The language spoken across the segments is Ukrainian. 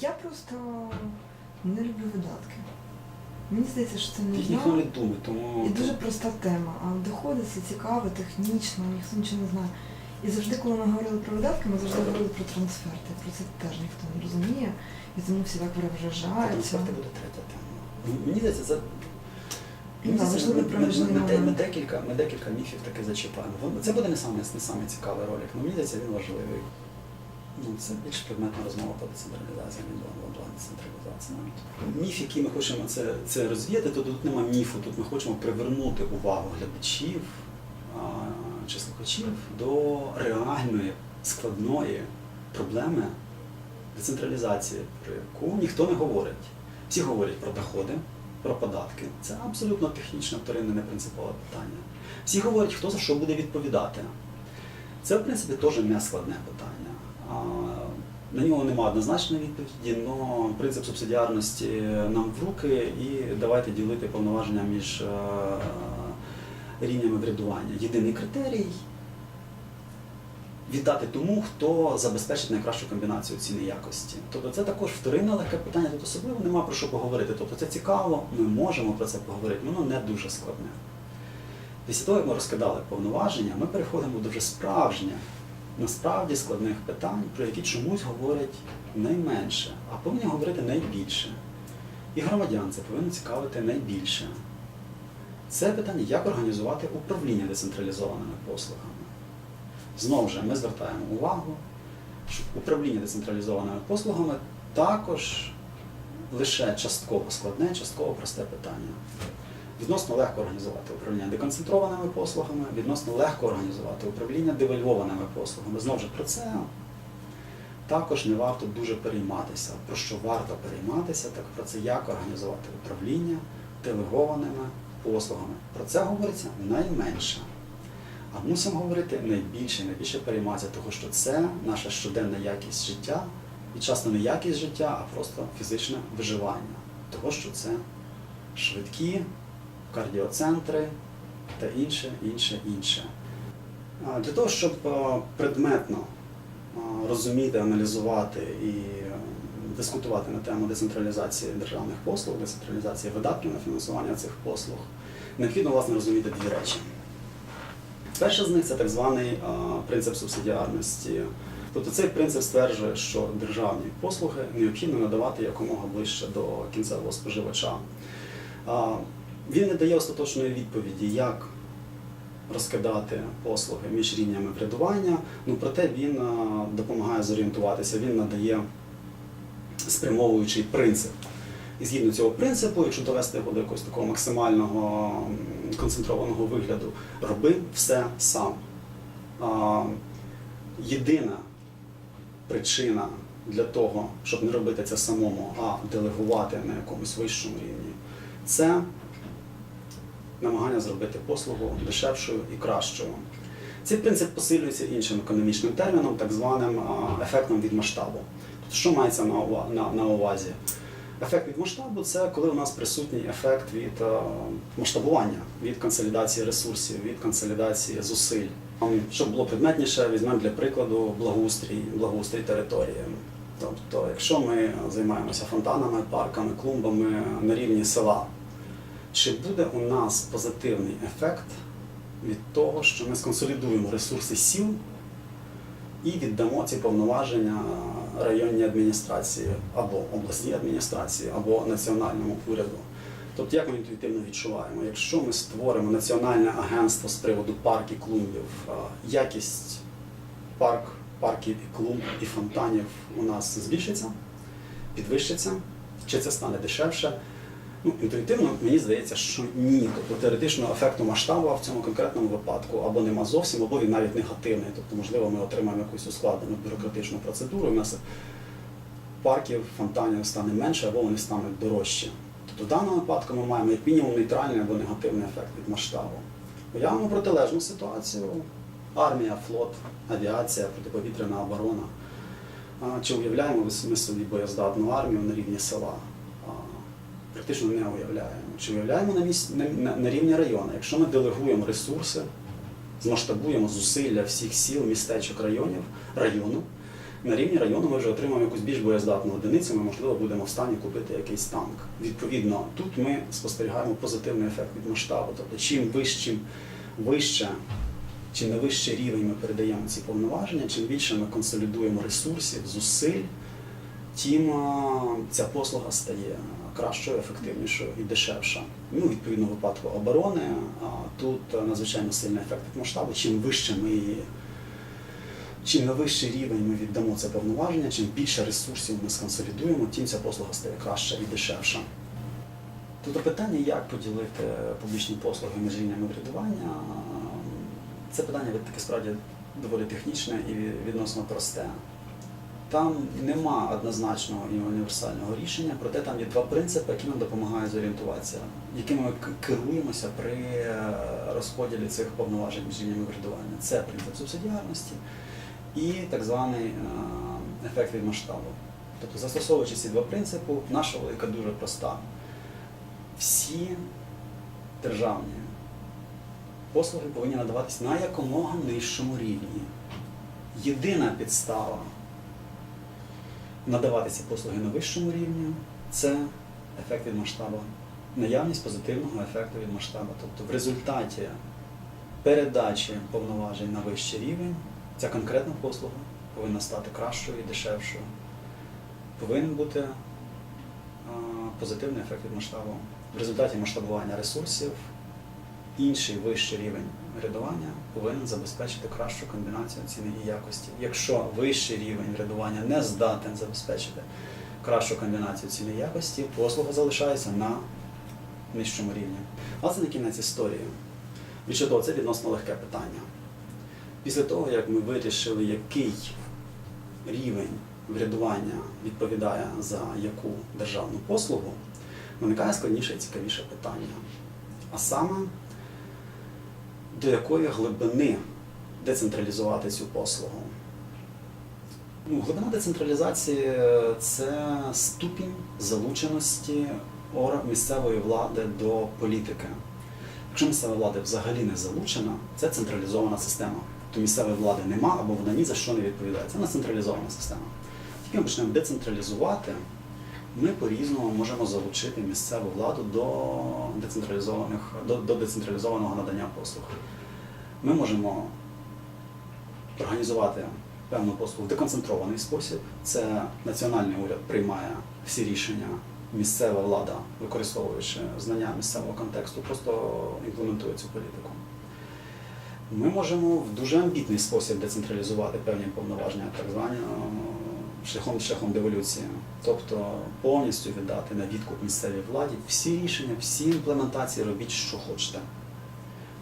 Я просто не люблю видатки. Мені здається, що це Їх ніхто не думає, тому і дуже проста тема. А доходи це цікаво, технічно, ніхто нічого не знає. І завжди, коли ми говорили про видатки, ми завжди говорили про трансферти. Про це теж ніхто не розуміє. І тому всі так вражаються. трансферти буде третя тема. Мені здається, це. Мені да, здається, важливий ми, ми, проміжний ми, ми, ми, момент. декілька, ми декілька міфів таки зачіпаємо. Воно- Це буде не саме, не саме цікавий ролик, але мені здається, він важливий. Ну, це більш предметна розмова по децентралізації, ніж до децентралізації. Міф, який ми хочемо це, це розвіяти, то тут нема міфу, тут ми хочемо привернути увагу глядачів а, чи слухачів до реальної складної проблеми децентралізації, про яку ніхто не говорить. Всі говорять про доходи, про податки. Це абсолютно технічне, вторинне, не принципове питання. Всі говорять, хто за що буде відповідати. Це, в принципі, теж не складне питання. На нього немає однозначної відповіді, але принцип субсидіарності нам в руки і давайте ділити повноваження між е, рівнями врядування. Єдиний критерій віддати тому, хто забезпечить найкращу комбінацію ціни якості. Тобто це також вторинне легке питання, тут особливо нема про що поговорити. Тобто це цікаво, ми можемо про це поговорити, воно не дуже складне. Після того, як ми розкидали повноваження, ми переходимо до вже справжніх, насправді складних питань, про які чомусь говорять найменше, а повинні говорити найбільше. І громадян це повинно цікавити найбільше. Це питання, як організувати управління децентралізованими послугами. Знову ж ми звертаємо увагу, що управління децентралізованими послугами також лише частково складне, частково просте питання. Відносно легко організувати управління деконцентрованими послугами, відносно легко організувати управління девальвованими послугами. Знову ж про це також не варто дуже перейматися. Про що варто перейматися, так про це як організувати управління делегованими послугами. Про це говориться найменше. А мусимо говорити найбільше, найбільше перейматися, тому що це наша щоденна якість життя, і часто не якість життя, а просто фізичне виживання. Того, що це швидкі кардіоцентри та інше, інше, інше. Для того, щоб предметно розуміти, аналізувати і е, дискутувати на тему децентралізації державних послуг, децентралізації видатків на фінансування цих послуг, необхідно власне розуміти дві речі. Перша з них це так званий принцип субсидіарності. Тобто цей принцип стверджує, що державні послуги необхідно надавати якомога ближче до кінцевого споживача. Він не дає остаточної відповіді, як розкидати послуги між рівнями врядування, ну проте він допомагає зорієнтуватися, він надає спрямовуючий принцип. І згідно цього принципу, якщо довести його до якогось такого максимального концентрованого вигляду, роби все сам. Єдина причина для того, щоб не робити це самому, а делегувати на якомусь вищому рівні, це намагання зробити послугу дешевшою і кращою. Цей принцип посилюється іншим економічним терміном, так званим ефектом від масштабу. Тобто, що мається на ува- на- на увазі? Ефект від масштабу це коли у нас присутній ефект від масштабування, від консолідації ресурсів, від консолідації зусиль. Щоб було предметніше, візьмемо для прикладу благоустрій, благоустрій території. Тобто, якщо ми займаємося фонтанами, парками, клумбами на рівні села, чи буде у нас позитивний ефект від того, що ми сконсолідуємо ресурси сіл і віддамо ці повноваження районній адміністрації або обласній адміністрації, або національному уряду. Тобто, як ми інтуїтивно відчуваємо, якщо ми створимо національне агентство з приводу парків, клумбів, якість парк, парків і клумб і фонтанів у нас збільшиться, підвищиться, чи це стане дешевше? Ну, інтуїтивно мені здається, що ні. Тобто теоретично ефекту масштабу в цьому конкретному випадку або нема зовсім, або він навіть негативний. Тобто, можливо, ми отримаємо якусь ускладнену бюрократичну процедуру, і в нас парків, фонтанів стане менше, або вони стануть дорожчі. Тобто в даному випадку ми маємо як мінімум нейтральний або негативний ефект від масштабу. Уявимо протилежну ситуацію. Армія, флот, авіація, протиповітряна оборона. Чи уявляємо ми собі боєздатну армію на рівні села? Практично не уявляємо. Чи уявляємо на, місць, на, на, на рівні району? Якщо ми делегуємо ресурси, змасштабуємо зусилля всіх сіл, містечок, районів, району, На рівні району ми вже отримаємо якусь більш боєздатну одиницю, ми, можливо, будемо в стані купити якийсь танк. Відповідно, тут ми спостерігаємо позитивний ефект від масштабу. Тобто, чим вищим, вище, чим на вищий рівень ми передаємо ці повноваження, чим більше ми консолідуємо ресурсів, зусиль, тим ця послуга стає кращою, ефективнішою і дешевша. Ну, відповідно, випадку оборони тут надзвичайно сильний ефект масштабу. Чим вище ми її Чим на вищий рівень ми віддамо це повноваження, чим більше ресурсів ми сконсолідуємо, тим ця послуга стає краща і дешевша. Тобто питання, як поділити публічні послуги між рівнями врядування, це питання таке справді доволі технічне і відносно просте. Там нема однозначного і універсального рішення, проте там є два принципи, які нам допомагають зорієнтуватися, якими ми керуємося при е, розподілі цих повноважень між рівнями врядування. Це принцип субсидіарності і так званий е, ефект від масштабу. Тобто, застосовуючи ці два принципи, наша логіка дуже проста. Всі державні послуги повинні надаватись на якомога нижчому рівні. Єдина підстава надавати ці послуги на вищому рівні це ефект від масштабу, наявність позитивного ефекту від масштабу. Тобто в результаті передачі повноважень на вищий рівень ця конкретна послуга повинна стати кращою і дешевшою. Повинен бути позитивний ефект від масштабу. В результаті масштабування ресурсів інший вищий рівень рядування повинен забезпечити кращу комбінацію ціни і якості. Якщо вищий рівень рядування не здатен забезпечити кращу комбінацію ціни і якості, послуга залишається на нижчому рівні. А це на кінець історії. Більше того, це відносно легке питання. Після того, як ми вирішили, який рівень врядування відповідає за яку державну послугу, виникає складніше і цікавіше питання. А саме, до якої глибини децентралізувати цю послугу? Ну, глибина децентралізації це ступінь залученості місцевої влади до політики. Якщо місцева влада взагалі не залучена, це централізована система. То місцевої влади нема або вона ні за що не відповідає. Це не централізована система. Тільки ми почнемо децентралізувати, ми по-різному можемо залучити місцеву владу до децентралізованих до, до децентралізованого надання послуг. Ми можемо організувати певну послугу в деконцентрований спосіб. Це національний уряд приймає всі рішення, місцева влада, використовуючи знання місцевого контексту, просто імплементує цю політику. Ми можемо в дуже амбітний спосіб децентралізувати певні повноваження, так звані шляхом шляхом деволюції, тобто повністю віддати на відкуп місцевій владі всі рішення, всі імплементації робіть, що хочете.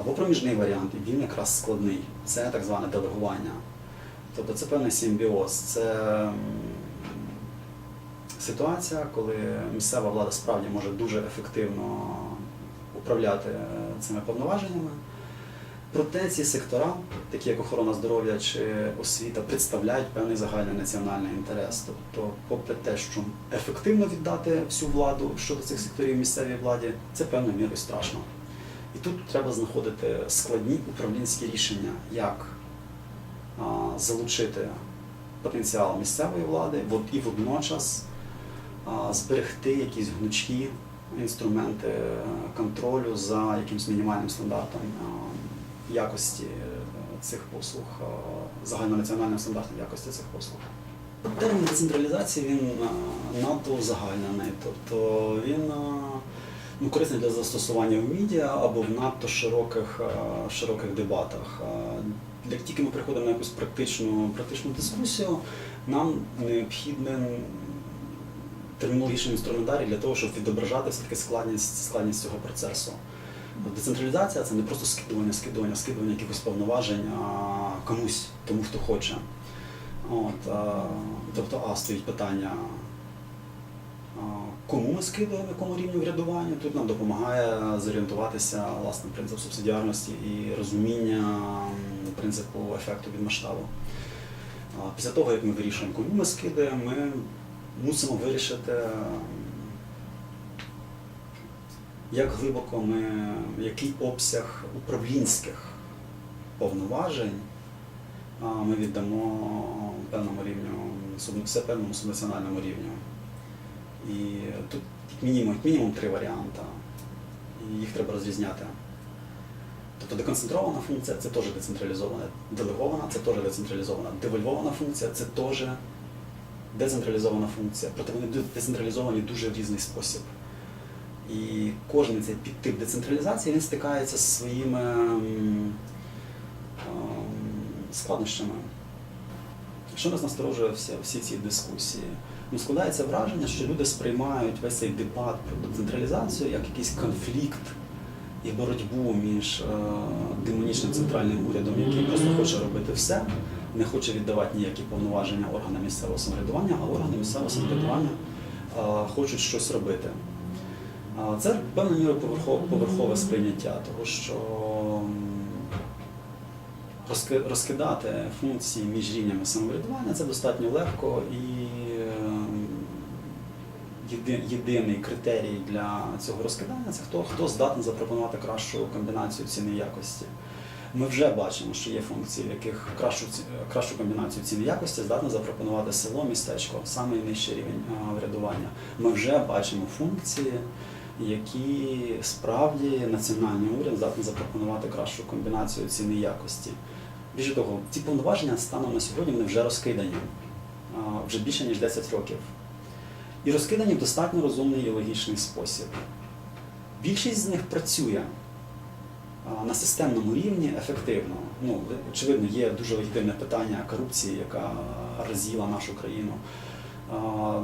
Або проміжний варіант, і він якраз складний. Це так зване делегування. Тобто це певний симбіоз. Це ситуація, коли місцева влада справді може дуже ефективно управляти е, цими повноваженнями. Проте ці сектора, такі як охорона здоров'я чи освіта, представляють певний загальний національний інтерес. Тобто, попри те, що ефективно віддати всю владу щодо цих секторів місцевій владі, це певною мірою страшно. І тут треба знаходити складні управлінські рішення, як залучити потенціал місцевої влади і водночас зберегти якісь гнучкі інструменти е, контролю за якимось мінімальним стандартом якості е, цих послуг, загальнонаціональним стандартом якості цих послуг. Термін децентралізації він надто узагальнений, тобто він ну, корисний для застосування в медіа або в надто широких, широких дебатах. Як тільки ми приходимо на якусь практичну, практичну дискусію, нам необхідний термінологічний інструментарій для того, щоб відображати все-таки складність, складність цього процесу. Децентралізація це не просто скидування, скидування, скидування якихось повноважень а, комусь, тому хто хоче. От, а, тобто, а стоїть питання, а, кому ми скидуємо, якому рівню врядування. Тут нам допомагає зорієнтуватися власне принцип субсидіарності і розуміння принципу ефекту від масштабу. А, Після того, як ми вирішуємо, кому ми скидаємо, ми мусимо вирішити, як глибоко ми, який обсяг управлінських повноважень ми віддамо певному рівню, все певному субнаціональному рівню. І тут мінімум, мінімум три варіанти. І їх треба розрізняти. Тобто деконцентрована функція це теж децентралізована, делегована це теж децентралізована, девольвована функція це теж децентралізована функція. Проте вони децентралізовані дуже в різний спосіб. І кожен цей підтип децентралізації він стикається з своїми складнощами. Що нас насторожує всі, всі ці дискусії? Ну, складається враження, що люди сприймають весь цей дебат про децентралізацію як якийсь конфлікт і боротьбу між е, демонічним центральним урядом, який просто хоче робити все, не хоче віддавати ніякі повноваження органам місцевого самоврядування, а органи місцевого самоврядування е, хочуть щось робити. Це певною мірою поверхове, сприйняття, того що розкидати функції між рівнями самоврядування це достатньо легко і ем, єдиний критерій для цього розкидання це хто, хто здатний запропонувати кращу комбінацію ціни якості. Ми вже бачимо, що є функції, в яких кращу, кращу комбінацію ціни якості здатне запропонувати село, містечко, саме нижчий рівень а, врядування. Ми вже бачимо функції, які справді національний уряд здатний запропонувати кращу комбінацію ціни і якості. Більше того, ці повноваження станом на сьогодні вони вже розкидані вже більше ніж 10 років. І розкидані в достатньо розумний і логічний спосіб. Більшість з них працює на системному рівні ефективно. Ну, очевидно, є дуже легітимне питання корупції, яка роз'їла нашу країну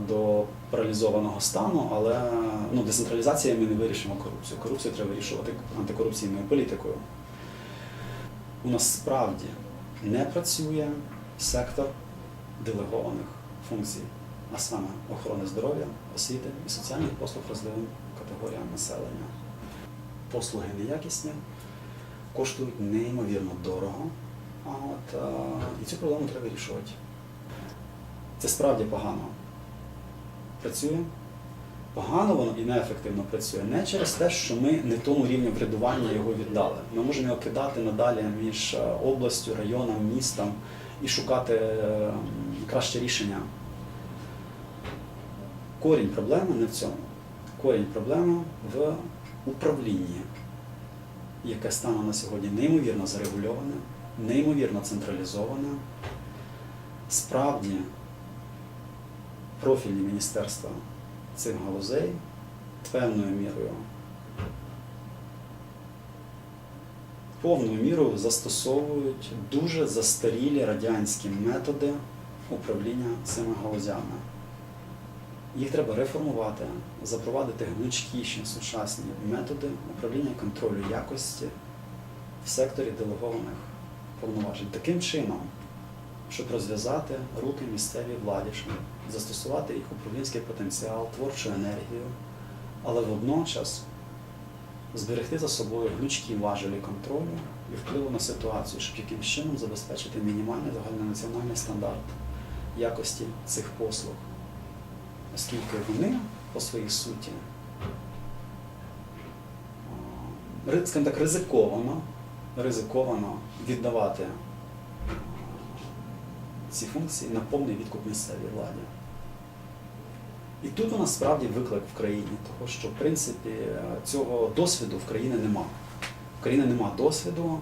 до паралізованого стану, але ну, децентралізацією ми не вирішимо корупцію. Корупцію треба вирішувати антикорупційною політикою. У нас справді не працює сектор делегованих функцій, а саме охорони здоров'я, освіти і соціальних послуг розливим категоріям населення. Послуги неякісні, коштують неймовірно дорого. От, і цю проблему треба вирішувати. Це справді погано працює. Погано воно і неефективно працює не через те, що ми не тому рівню врядування його віддали. Ми можемо його кидати надалі між е, областю, районом, містом і шукати е, краще рішення. Корінь проблеми не в цьому. Корінь проблеми в управлінні, яке стане на сьогодні неймовірно зарегульоване, неймовірно централізоване. Справді профільні міністерства цих галузей певною мірою повною мірою застосовують дуже застарілі радянські методи управління цими галузями. Їх треба реформувати, запровадити гнучкіші сучасні методи управління контролю якості в секторі делегованих повноважень. Таким чином, щоб розв'язати руки місцевій владі, щоб застосувати їх управлінський потенціал, творчу енергію, але водночас зберегти за собою гнучкі важелі контролю і впливу на ситуацію, щоб якимось чином забезпечити мінімальний загальнонаціональний стандарт якості цих послуг, оскільки вони по своїй суті а, скажімо так, ризиковано, ризиковано віддавати ці функції на повний відкуп місцевій владі. І тут у нас справді виклик в країні, тому що в принципі цього досвіду в країні нема. В країни нема досвіду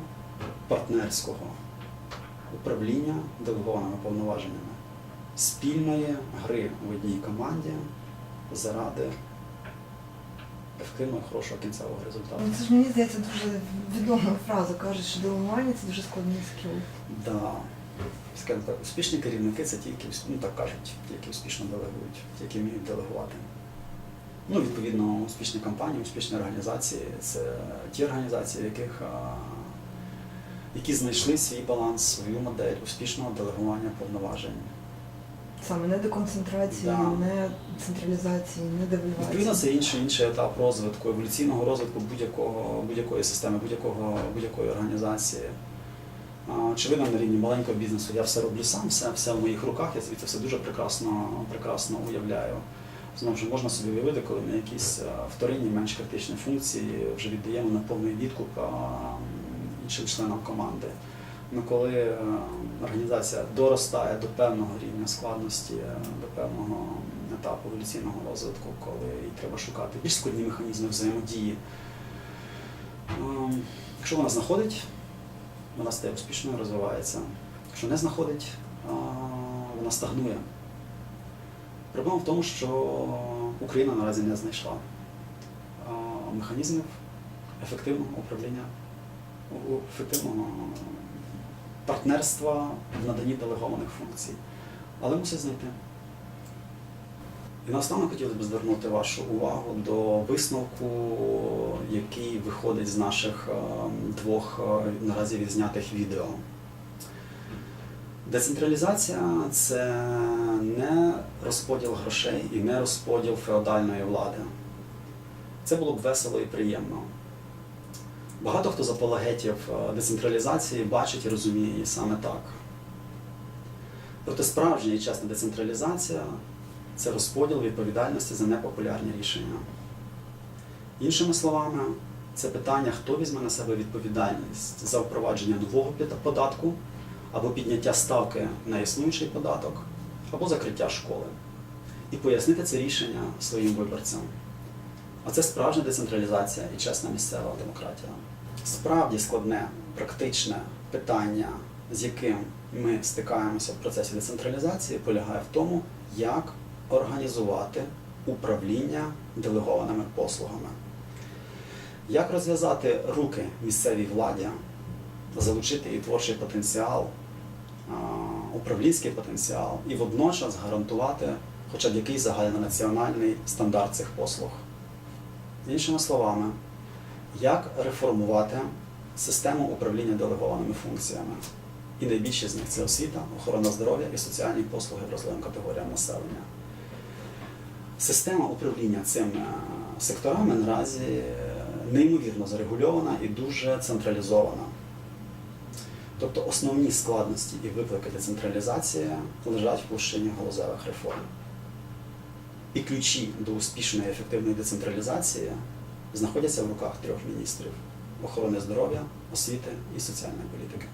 партнерського управління делегованими повноваженнями, спільної гри в одній команді заради ефективного хорошого кінцевого результату. Ну, Це ж мені здається дуже відома фраза. Кажуть, що делегування це дуже складний скіл. Да. Скажімо так, успішні керівники це ті, які ну, так кажуть, ті, які успішно делегують, ті, які вміють делегувати. Ну, відповідно, успішні компанії, успішні організації це ті організації, в яких, які знайшли свій баланс, свою модель успішного делегування повноважень. Саме не деконцентрації, Да. не централізації, не девальвації. Відповідно, це інший, інший етап розвитку, еволюційного розвитку будь-якої системи, будь-якого, будь-якої організації. Очевидно, на рівні маленького бізнесу я все роблю сам, все, все в моїх руках, я це все дуже прекрасно, прекрасно уявляю. Знову ж можна собі уявити, коли ми якісь е, вторинні, менш критичні функції вже віддаємо на повний відкуп іншим членам команди. Ну, коли е, організація доростає до певного рівня складності, е, до певного етапу еволюційного розвитку, коли їй треба шукати більш складні механізми взаємодії, ем, якщо вона знаходить, вона стає успішною, розвивається. Якщо не знаходить, вона стагнує. Проблема в тому, що Україна наразі не знайшла механізмів ефективного управління, ефективного партнерства в наданні делегованих функцій. Але мусить знайти. І наостанок хотілося б звернути вашу увагу до висновку, який виходить з наших е, двох е, наразі відзнятих відео. Децентралізація це не розподіл грошей і не розподіл феодальної влади. Це було б весело і приємно. Багато хто з апологетів е, децентралізації бачить і розуміє її саме так. Проте справжня і чесна децентралізація це розподіл відповідальності за непопулярні рішення. Іншими словами, це питання, хто візьме на себе відповідальність за впровадження нового податку або підняття ставки на існуючий податок, або закриття школи. І пояснити це рішення своїм виборцям. А це справжня децентралізація і чесна місцева демократія. Справді складне, практичне питання, з яким ми стикаємося в процесі децентралізації, полягає в тому, як організувати управління делегованими послугами. Як розв'язати руки місцевій владі, залучити її творчий потенціал, управлінський потенціал і водночас гарантувати хоча б якийсь загальнонаціональний стандарт цих послуг. Іншими словами, як реформувати систему управління делегованими функціями. І найбільші з них це освіта, охорона здоров'я і соціальні послуги вразливим категоріям населення. Система управління цими е, секторами наразі е, неймовірно зарегульована і дуже централізована. Тобто основні складності і виклики децентралізації лежать в площині галузевих реформ. І ключі до успішної ефективної децентралізації знаходяться в руках трьох міністрів охорони здоров'я, освіти і соціальної політики.